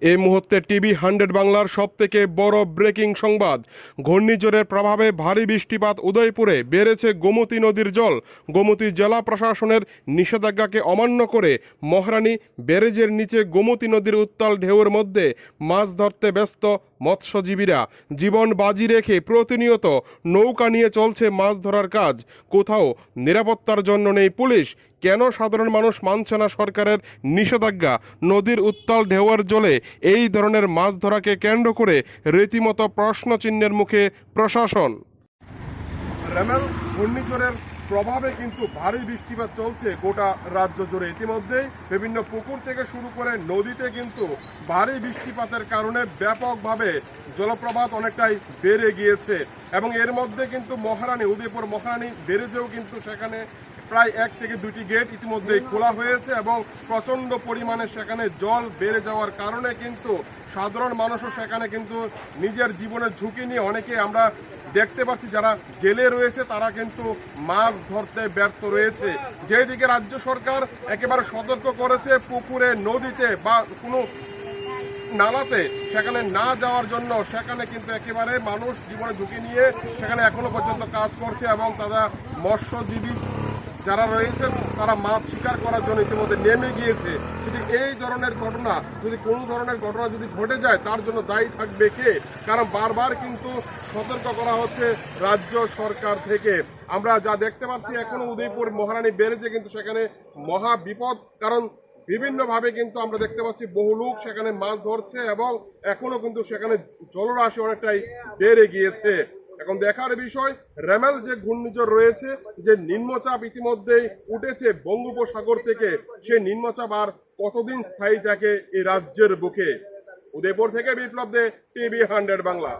এই মুহূর্তে TV hundred বাংলার সব থেকে বড় ব্রেকিং সংবাদ। ঘূর্ণিঝড়ের প্রভাবে ভারী বৃষ্টিপাত উদয়পুরে বেড়েছে গোমতী নদীর জল। গোমতী জেলা প্রশাসনের নিষেধাজ্ঞাকে অমান্য করে মহারানী ব্যারেজের নিচে গোমতী নদীর উত্তাল ঢেউয়ের মধ্যে মাছ ধরতে ব্যস্ত মৎস্যজীবীরা জীবন বাজি রেখে প্রতিনিয়ত নৌকা নিয়ে চলছে মাছ ধরার কাজ। কোথাও নিরাপত্তার জন্য নেই পুলিশ। কেন সাধারণ মানুষ মানছে না সরকারের নিষেধাজ্ঞা? নদীর উত্তাল ঢেউয়ের জলে এই ধরনের মাছ ধরাকে কেন্দ্র করে রীতিমতো প্রশ্নচিহ্নের মুখে প্রশাসন। রেমেল, ঘূর্ণিঝড়ের প্রভাবে কিন্তু ভারী বৃষ্টিপাত চলছে গোটা রাজ্য জুড়ে। ইতিমধ্যেই বিভিন্ন পুকুর থেকে শুরু করে নদীতে কিন্তু ভারী বৃষ্টিপাতের কারণে ব্যাপকভাবে জলপ্রপাত অনেকটাই বেড়ে গিয়েছে। এবং এর মধ্যে কিন্তু মহারানী, উদয়পুর মহারানী বেড়েছেও কিন্তু সেখানে প্রায় এক থেকে দুটি গেট ইতিমধ্যেই খোলা হয়েছে এবং প্রচণ্ড পরিমাণে সেখানে জল বেড়ে যাওয়ার কারণে কিন্তু সাধারণ মানুষও সেখানে কিন্তু নিজের জীবনের ঝুঁকি নিয়ে অনেকে আমরা দেখতে পাচ্ছি যারা জেলে রয়েছে, তারা কিন্তু মাছ ধরতে ব্যর্থ রয়েছে। যেদিকে রাজ্য সরকার একেবারে সতর্ক করেছে, পুকুরে, নদীতে বা কোনো নালাতে, সেখানে না যাওয়ার জন্য সেখানে কিন্তু একেবারে মানুষ জীবনে ঝুঁকি নিয়ে সেখানে এখনও পর্যন্ত কাজ করছে এবং তারা মৎস্যজীবী যারা রয়েছে তারা মাছ শিকার করার জন্য ইতিমধ্যে নেমে গিয়েছে। যদি এই ধরনের ঘটনা, যদি কোনো ধরনের ঘটনা যদি ঘটে যায়, তার জন্য দায়ী থাকবে কে? কারণ বারবার কিন্তু সতর্ক করা হচ্ছে রাজ্য সরকার থেকে। আমরা যা দেখতে পাচ্ছি, এখনও উদয়পুর মহারানী বেড়েছে, কিন্তু সেখানে মহা বিপদ। কারণ বিভিন্নভাবে কিন্তু আমরা দেখতে পাচ্ছি বহু লোক সেখানে মাছ ধরছে এবং এখনও কিন্তু সেখানে জলরাশি অনেকটাই বেড়ে গিয়েছে। এখন দেখার বিষয় রেমেল যে ঘূর্ণিঝড় রয়েছে, যে নিম্নচাপ ইতিমধ্যেই উঠেছে বঙ্গোপসাগর থেকে সেই নিম্নচাপ আর কতদিন স্থায়ী থাকে এই রাজ্যের বুকে? উদয়পুর থেকে বিপ্লব দে, টিভি হান্ড্রেড বাংলা।